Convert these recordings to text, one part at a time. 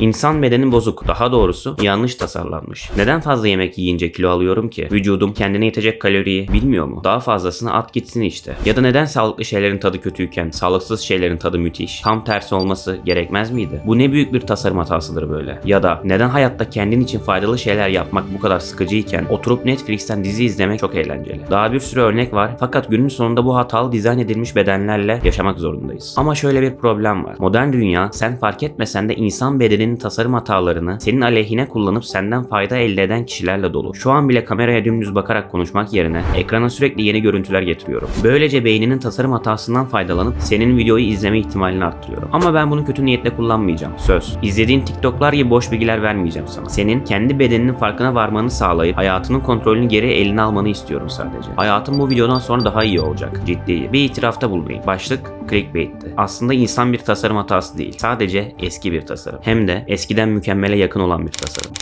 İnsan bedeni bozuk, daha doğrusu yanlış tasarlanmış. Neden fazla yemek yiyince kilo alıyorum ki? Vücudum kendine yetecek kaloriyi bilmiyor mu? Daha fazlasını at gitsin işte. Ya da neden sağlıklı şeylerin tadı kötüyken sağlıksız şeylerin tadı müthiş? Tam tersi olması gerekmez miydi? Bu ne büyük bir tasarım hatasıdır böyle. Ya da neden hayatta kendin için faydalı şeyler yapmak bu kadar sıkıcıyken oturup Netflix'ten dizi izlemek çok eğlenceli. Daha bir sürü örnek var fakat günün sonunda bu hatalı dizayn edilmiş bedenlerle yaşamak zorundayız. Ama şöyle bir problem var. Modern dünya sen fark etmesen de insan bedeninin tasarım hatalarını senin aleyhine kullanıp senden fayda elde eden kişilerle dolu. Şu an bile kameraya dümdüz bakarak konuşmak yerine ekrana sürekli yeni görüntüler getiriyorum. Böylece beyninin tasarım hatasından faydalanıp senin videoyu izleme ihtimalini arttırıyorum. Ama ben bunu kötü niyetle kullanmayacağım. Söz. İzlediğin TikTok'lar gibi boş bilgiler vermeyeceğim sana. Senin kendi bedeninin farkına varmanı sağlayıp hayatının kontrolünü geri eline almanı istiyorum sadece. Hayatım bu videodan sonra daha iyi olacak. Ciddi. Bir itirafta bulunayım. Başlık clickbait'ti. Aslında insan bir tasarım hatası değil. Sadece eski bir tasarım. Hem de eskiden mükemmele yakın olan bir tasarım.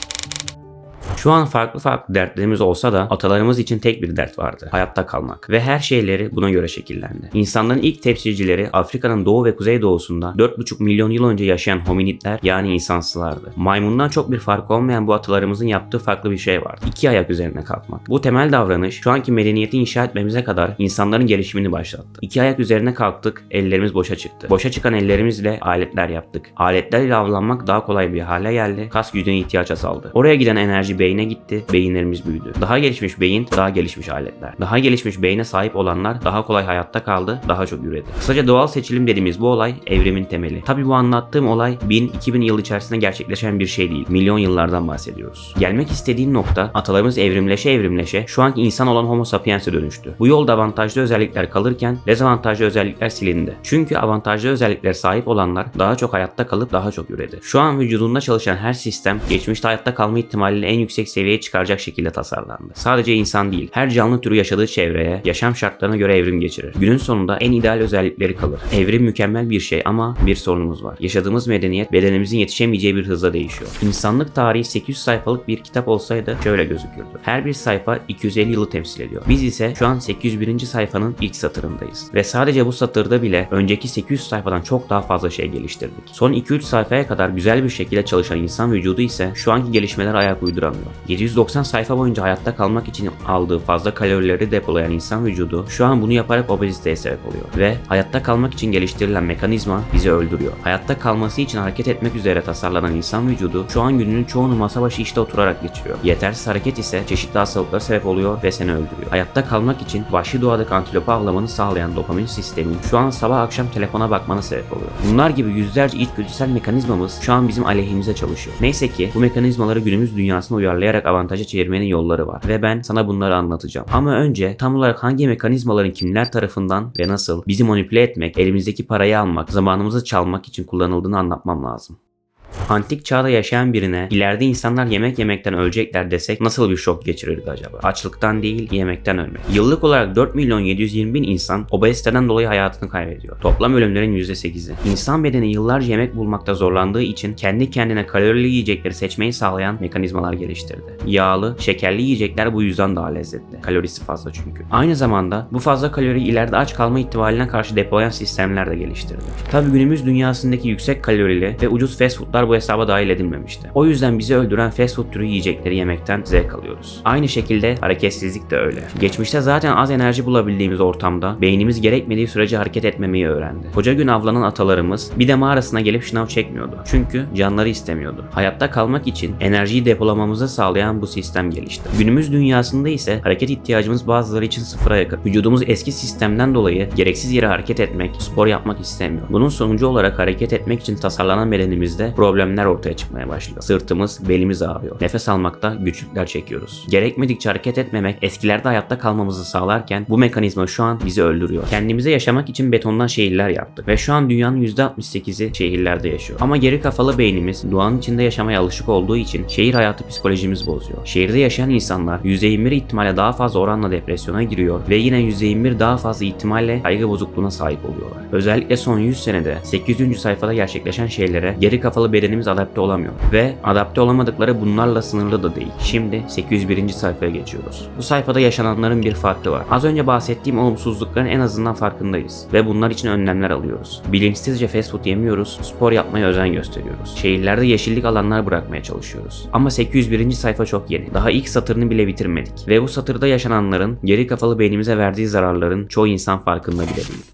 Şu an farklı farklı dertlerimiz olsa da atalarımız için tek bir dert vardı. Hayatta kalmak. Ve her şeyleri buna göre şekillendi. İnsanların ilk temsilcileri Afrika'nın doğu ve kuzeydoğusunda 4,5 milyon yıl önce yaşayan hominidler yani insansılardı. Maymundan çok bir fark olmayan bu atalarımızın yaptığı farklı bir şey vardı. İki ayak üzerine kalkmak. Bu temel davranış şu anki medeniyeti inşa etmemize kadar insanların gelişimini başlattı. İki ayak üzerine kalktık, ellerimiz boşa çıktı. Boşa çıkan ellerimizle aletler yaptık. Aletlerle avlanmak daha kolay bir hale geldi. Kas gücüne ihtiyaç azaldı. Oraya giden enerji beyne gitti, beyinlerimiz büyüdü. Daha gelişmiş beyin, daha gelişmiş aletler. Daha gelişmiş beyne sahip olanlar daha kolay hayatta kaldı, daha çok üredi. Kısaca doğal seçilim dediğimiz bu olay evrimin temeli. Tabi bu anlattığım olay 1000-2000 yıl içerisinde gerçekleşen bir şey değil. Milyon yıllardan bahsediyoruz. Gelmek istediğim nokta atalarımız evrimleşe evrimleşe şu anki insan olan homo sapiens'e dönüştü. Bu yolda avantajlı özellikler kalırken dezavantajlı özellikler silindi. Çünkü avantajlı özelliklere sahip olanlar daha çok hayatta kalıp daha çok üredi. Şu an vücudunda çalışan her sistem geçmişte hayatta kalma ihtimaliyle en yüksek seviyeye çıkaracak şekilde tasarlandı. Sadece insan değil, her canlı türü yaşadığı çevreye, yaşam şartlarına göre evrim geçirir. Günün sonunda en ideal özellikleri kalır. Evrim mükemmel bir şey ama bir sorunumuz var. Yaşadığımız medeniyet bedenimizin yetişemeyeceği bir hızla değişiyor. İnsanlık tarihi 800 sayfalık bir kitap olsaydı şöyle gözükürdü. Her bir sayfa 250 yılı temsil ediyor. Biz ise şu an 801. sayfanın ilk satırındayız. Ve sadece bu satırda bile önceki 800 sayfadan çok daha fazla şey geliştirdik. Son 2-3 sayfaya kadar güzel bir şekilde çalışan insan vücudu ise şu anki gelişmeler ayak uyduramıyor. 790 sayfa boyunca hayatta kalmak için aldığı fazla kalorileri depolayan insan vücudu şu an bunu yaparak obeziteye sebep oluyor. Ve hayatta kalmak için geliştirilen mekanizma bizi öldürüyor. Hayatta kalması için hareket etmek üzere tasarlanan insan vücudu şu an gününün çoğunu masa başı işte oturarak geçiriyor. Yetersiz hareket ise çeşitli hastalıklara sebep oluyor ve seni öldürüyor. Hayatta kalmak için vahşi doğadaki antilopu avlamanı sağlayan dopamin sistemin şu an sabah akşam telefona bakmana sebep oluyor. Bunlar gibi yüzlerce içgüdüsel mekanizmamız şu an bizim aleyhimize çalışıyor. Neyse ki bu mekanizmaları günümüz dünyasına uyarlayarak avantaja çevirmenin yolları var ve ben sana bunları anlatacağım. Ama önce tam olarak hangi mekanizmaların kimler tarafından ve nasıl bizi manipüle etmek, elimizdeki parayı almak, zamanımızı çalmak için kullanıldığını anlatmam lazım. Antik çağda yaşayan birine ileride insanlar yemek yemekten ölecekler desek nasıl bir şok geçirirdi acaba? Açlıktan değil yemekten ölmek. Yıllık olarak 4 milyon 720 bin insan obeziteden dolayı hayatını kaybediyor. Toplam ölümlerin %8'i. İnsan bedeni yıllarca yemek bulmakta zorlandığı için kendi kendine kalorili yiyecekleri seçmeyi sağlayan mekanizmalar geliştirdi. Yağlı, şekerli yiyecekler bu yüzden daha lezzetli. Kalorisi fazla çünkü. Aynı zamanda bu fazla kaloriyi ileride aç kalma ihtimaline karşı depolayan sistemler de geliştirdi. Tabi günümüz dünyasındaki yüksek kalorili ve ucuz fast foodlar bu hesaba dahil edilmemişti. O yüzden bizi öldüren fast food türü yiyecekleri yemekten zevk alıyoruz. Aynı şekilde hareketsizlik de öyle. Geçmişte zaten az enerji bulabildiğimiz ortamda beynimiz gerekmediği sürece hareket etmemeyi öğrendi. Koca gün avlanan atalarımız bir de mağarasına gelip şınav çekmiyordu. Çünkü canları istemiyordu. Hayatta kalmak için enerjiyi depolamamızı sağlayan bu sistem gelişti. Günümüz dünyasında ise hareket ihtiyacımız bazıları için sıfıra yakın. Vücudumuz eski sistemden dolayı gereksiz yere hareket etmek, spor yapmak istemiyor. Bunun sonucu olarak hareket etmek için tasarlanan bedenimizde problemler ortaya çıkmaya başlıyor. Sırtımız, belimiz ağrıyor. Nefes almakta güçlükler çekiyoruz. Gerekmedikçe hareket etmemek eskilerde hayatta kalmamızı sağlarken bu mekanizma şu an bizi öldürüyor. Kendimize yaşamak için betondan şehirler yaptık ve şu an dünyanın %68'i şehirlerde yaşıyor. Ama geri kafalı beynimiz doğanın içinde yaşamaya alışık olduğu için şehir hayatı psikolojimiz bozuyor. Şehirde yaşayan insanlar %21 ihtimalle daha fazla oranla depresyona giriyor ve yine %21 daha fazla ihtimalle kaygı bozukluğuna sahip oluyorlar. Özellikle son 100 senede 800. sayfada gerçekleşen şeylere geri kafalı bedenin bedenimiz adapte olamıyor. Ve adapte olamadıkları bunlarla sınırlı da değil. Şimdi 801. sayfaya geçiyoruz. Bu sayfada yaşananların bir farkı var. Az önce bahsettiğim olumsuzlukların en azından farkındayız. Ve bunlar için önlemler alıyoruz. Bilinçsizce fast food yemiyoruz, spor yapmaya özen gösteriyoruz. Şehirlerde yeşillik alanlar bırakmaya çalışıyoruz. Ama 801. sayfa çok yeni. Daha ilk satırını bile bitirmedik. Ve bu satırda yaşananların geri kafalı beynimize verdiği zararların çoğu insan farkında bile değil.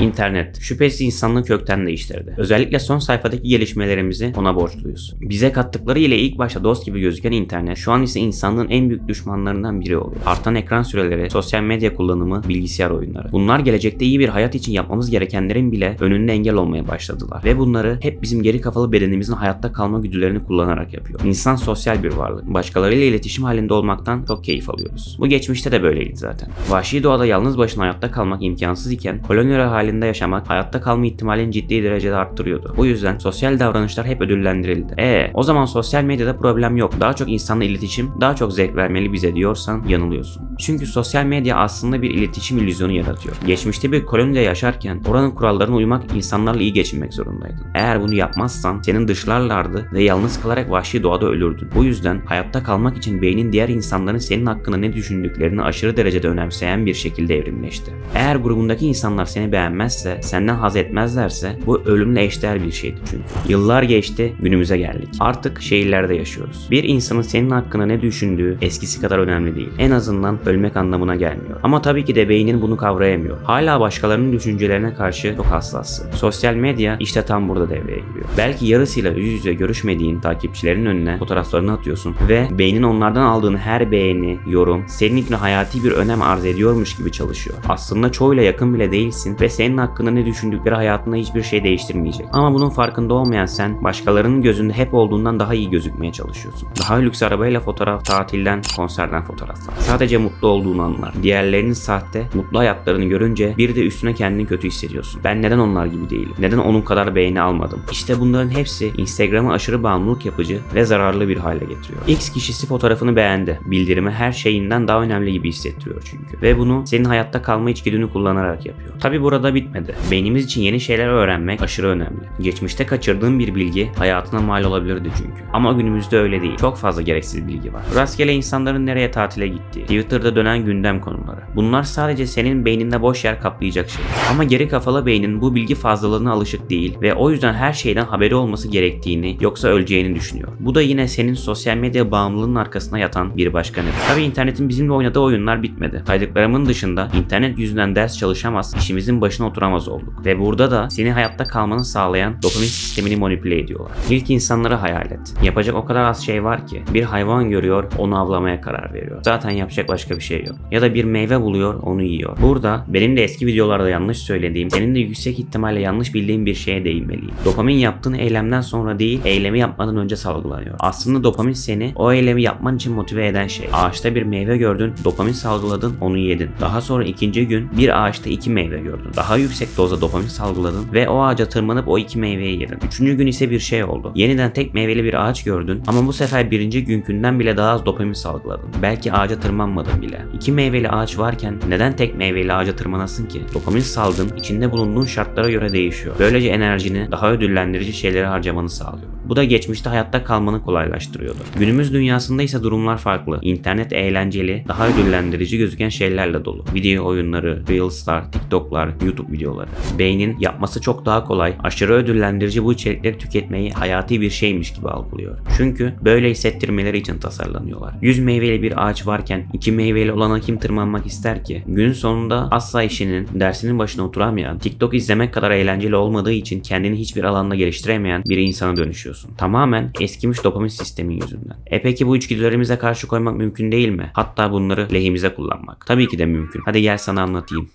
İnternet şüphesiz insanlığı kökten değiştirdi. Özellikle son sayfadaki gelişmelerimizi ona borçluyuz. Bize kattıkları ile ilk başta dost gibi gözüken internet şu an ise insanlığın en büyük düşmanlarından biri oluyor. Artan ekran süreleri, sosyal medya kullanımı, bilgisayar oyunları. Bunlar gelecekte iyi bir hayat için yapmamız gerekenlerin bile önünde engel olmaya başladılar. Ve bunları hep bizim geri kafalı bedenimizin hayatta kalma güdülerini kullanarak yapıyor. İnsan sosyal bir varlık. Başkalarıyla iletişim halinde olmaktan çok keyif alıyoruz. Bu geçmişte de böyleydi zaten. Vahşi doğada yalnız başına hayatta kalmak imkansız iken koloniler halinde yaşamak hayatta kalma ihtimalini ciddi derecede arttırıyordu. Bu yüzden sosyal davranışlar hep ödüllendirildi. E o zaman sosyal medyada problem yok. Daha çok insanla iletişim, daha çok zevk vermeli bize diyorsan yanılıyorsun. Çünkü sosyal medya aslında bir iletişim illüzyonu yaratıyor. Geçmişte bir kolonide yaşarken oranın kurallarına uymak insanlarla iyi geçinmek zorundaydın. Eğer bunu yapmazsan senin dışlarlardı ve yalnız kalarak vahşi doğada ölürdün. Bu yüzden hayatta kalmak için beynin diğer insanların senin hakkında ne düşündüklerini aşırı derecede önemseyen bir şekilde evrimleşti. Eğer grubundaki insanlar seni beğenmezse, senden haz etmezlerse bu ölümle eşdeğer bir şeydi çünkü. Yıllar geçti, günümüze geldik. Artık şehirlerde yaşıyoruz. Bir insanın senin hakkında ne düşündüğü eskisi kadar önemli değil. En azından ölmek anlamına gelmiyor. Ama tabii ki de beynin bunu kavrayamıyor. Hala başkalarının düşüncelerine karşı çok hassassın. Sosyal medya işte tam burada devreye giriyor. Belki yarısıyla yüz yüze görüşmediğin takipçilerin önüne fotoğraflarını atıyorsun ve beynin onlardan aldığın her beğeni, yorum senin için hayati bir önem arz ediyormuş gibi çalışıyor. Aslında çoğuyla yakın bile değilsin ve senin hakkında ne düşündükleri hayatında hiçbir şey değiştirmeyecek. Ama bunun farkında olmayan sen başkalarının gözünde hep olduğundan daha iyi gözükmeye çalışıyorsun. Daha lüks arabayla fotoğraf, tatilden, konserden fotoğraflar. Sadece mutlu olduğun anlar. Diğerlerinin sahte, mutlu hayatlarını görünce bir de üstüne kendini kötü hissediyorsun. Ben neden onlar gibi değilim? Neden onun kadar beğeni almadım? İşte bunların hepsi Instagram'ı aşırı bağımlılık yapıcı ve zararlı bir hale getiriyor. X kişisi fotoğrafını beğendi. Bildirimi her şeyinden daha önemli gibi hissettiriyor çünkü. Ve bunu senin hayatta kalma içgüdünü kullanarak yapıyor. Tabi burada bitmedi. Beynimiz için yeni şeyler öğrenmek aşırı önemli. Geçmişte kaçırdığın bir bilgi hayatına mal olabilirdi çünkü. Ama günümüzde öyle değil. Çok fazla gereksiz bilgi var. Rastgele insanların nereye tatile gittiği, Twitter'da dönen gündem konuları. Bunlar sadece senin beyninde boş yer kaplayacak şeyler. Ama geri kafalı beynin bu bilgi fazlalığına alışık değil ve o yüzden her şeyden haberi olması gerektiğini yoksa öleceğini düşünüyor. Bu da yine senin sosyal medya bağımlılığının arkasına yatan bir başka neden. Tabi internetin bizimle oynadığı oyunlar bitmedi. Saydıklarımın dışında internet yüzünden ders çalışamaz, işimizin başına oturamaz olduk. Ve burada da seni hayatta kalmanı sağlayan dopamin sistemini manipüle ediyorlar. İlk insanları hayal et. Yapacak o kadar az şey var ki. Bir hayvan görüyor, onu avlamaya karar veriyor. Zaten yapacak başka bir şey yok. Ya da bir meyve buluyor, onu yiyor. Burada benim de eski videolarda yanlış söylediğim, senin de yüksek ihtimalle yanlış bildiğin bir şeye değinmeliyim. Dopamin yaptığın eylemden sonra değil, eylemi yapmadan önce salgılanıyor. Aslında dopamin seni o eylemi yapman için motive eden şey. Ağaçta bir meyve gördün, dopamin salgıladın, onu yedin. Daha sonra ikinci gün bir ağaçta iki meyve gördün. Daha yüksek dozda dopamin salgıladın ve o ağaca tırmanıp o iki meyveyi yedin. Üçüncü gün ise bir şey oldu. Yeniden tek meyveli bir ağaç gördün ama bu sefer birinci günkünden bile daha az dopamin salgıladın. Belki ağaca tırmanmadın bile. İki meyveli ağaç varken neden tek meyveli ağaca tırmanasın ki? Dopamin salgın içinde bulunduğun şartlara göre değişiyor. Böylece enerjini daha ödüllendirici şeylere harcamanı sağlıyor. Bu da geçmişte hayatta kalmanı kolaylaştırıyordu. Günümüz dünyasında ise durumlar farklı. İnternet eğlenceli, daha ödüllendirici gözüken şeylerle dolu. Video oyunları, Reels'lar, TikTok'lar, YouTube videoları. Beynin yapması çok daha kolay, aşırı ödüllendirici bu içerikleri tüketmeyi hayati bir şeymiş gibi algılıyor. Çünkü böyle hissettirmeleri için tasarlanıyorlar. 100 meyveli bir ağaç varken 2 meyveli olana kim tırmanmak ister ki? Gün sonunda asla işinin, dersinin başına oturamayan, TikTok izlemek kadar eğlenceli olmadığı için kendini hiçbir alanda geliştiremeyen bir insana dönüşüyorsun. Tamamen eskimiş dopamin sistemin yüzünden. E peki bu içgüdülerimize karşı koymak mümkün değil mi? Hatta bunları lehimize kullanmak. Tabii ki de mümkün. Hadi gel sana anlatayım.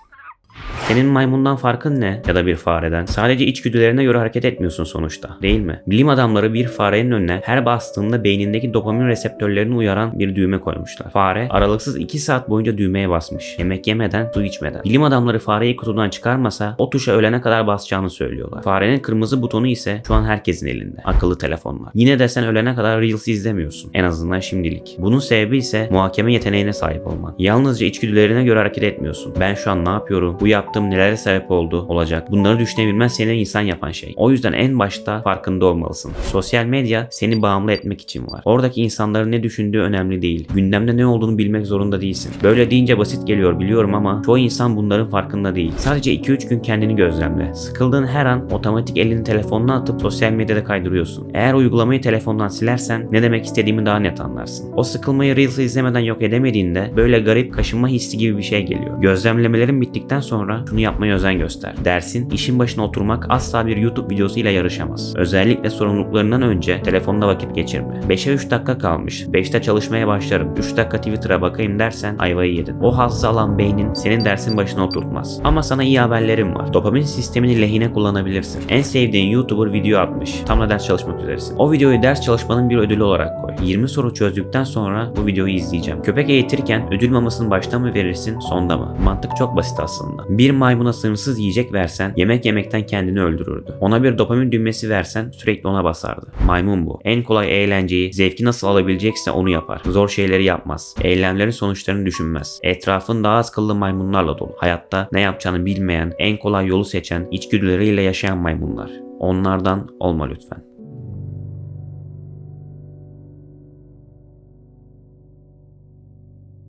Senin maymundan farkın ne? Ya da bir fareden. Sadece içgüdülerine göre hareket etmiyorsun sonuçta. Değil mi? Bilim adamları bir farenin önüne her bastığında beynindeki dopamin reseptörlerini uyaran bir düğme koymuşlar. Fare aralıksız 2 saat boyunca düğmeye basmış. Yemek yemeden, su içmeden. Bilim adamları fareyi kutudan çıkarmasa o tuşa ölene kadar basacağını söylüyorlar. Farenin kırmızı butonu ise şu an herkesin elinde. Akıllı telefonlar. Yine de sen ölene kadar Reels izlemiyorsun. En azından şimdilik. Bunun sebebi ise muhakeme yeteneğine sahip olman. Yalnızca içgüdülerine göre hareket etmiyorsun. Ben şu an ne yapıyorum? Bu yaptığım nelere sebep oldu olacak. Bunları düşünebilmen seni insan yapan şey. O yüzden en başta farkında olmalısın. Sosyal medya seni bağımlı etmek için var. Oradaki insanların ne düşündüğü önemli değil. Gündemde ne olduğunu bilmek zorunda değilsin. Böyle deyince basit geliyor biliyorum ama çoğu insan bunların farkında değil. Sadece 2-3 gün kendini gözlemle. Sıkıldığın her an otomatik elini telefonuna atıp sosyal medyada kaydırıyorsun. Eğer uygulamayı telefondan silersen ne demek istediğimi daha net anlarsın. O sıkılmayı Reels'ı izlemeden yok edemediğinde böyle garip kaşınma hissi gibi bir şey geliyor. Gözlemlemelerin bittikten sonra şunu yapmaya özen göster. Dersin, işin başına oturmak asla bir YouTube videosu ile yarışamaz. Özellikle sorumluluklarından önce telefonda vakit geçirme. 5'e 3 dakika kalmış. 5'te çalışmaya başlarım. 3 dakika Twitter'a bakayım dersen ayvayı yedin. O hazzı alan beynin senin dersin başına oturtmaz. Ama sana iyi haberlerim var. Dopamin sistemini lehine kullanabilirsin. En sevdiğin YouTuber video atmış. Tam da ders çalışmak üzeresin. O videoyu ders çalışmanın bir ödülü olarak koy. 20 soru çözdükten sonra bu videoyu izleyeceğim. Köpek eğitirken ödül mamasını başta mı verirsin sonda mı? Mantık çok basit aslında. Bir maymuna sınırsız yiyecek versen yemek yemekten kendini öldürürdü. Ona bir dopamin düğmesi versen sürekli ona basardı. Maymun bu. En kolay eğlenceyi, zevki nasıl alabilecekse onu yapar. Zor şeyleri yapmaz. Eylemlerin sonuçlarını düşünmez. Etrafın daha az kıllı maymunlarla dolu. Hayatta ne yapacağını bilmeyen, en kolay yolu seçen, içgüdüleriyle yaşayan maymunlar. Onlardan olma lütfen.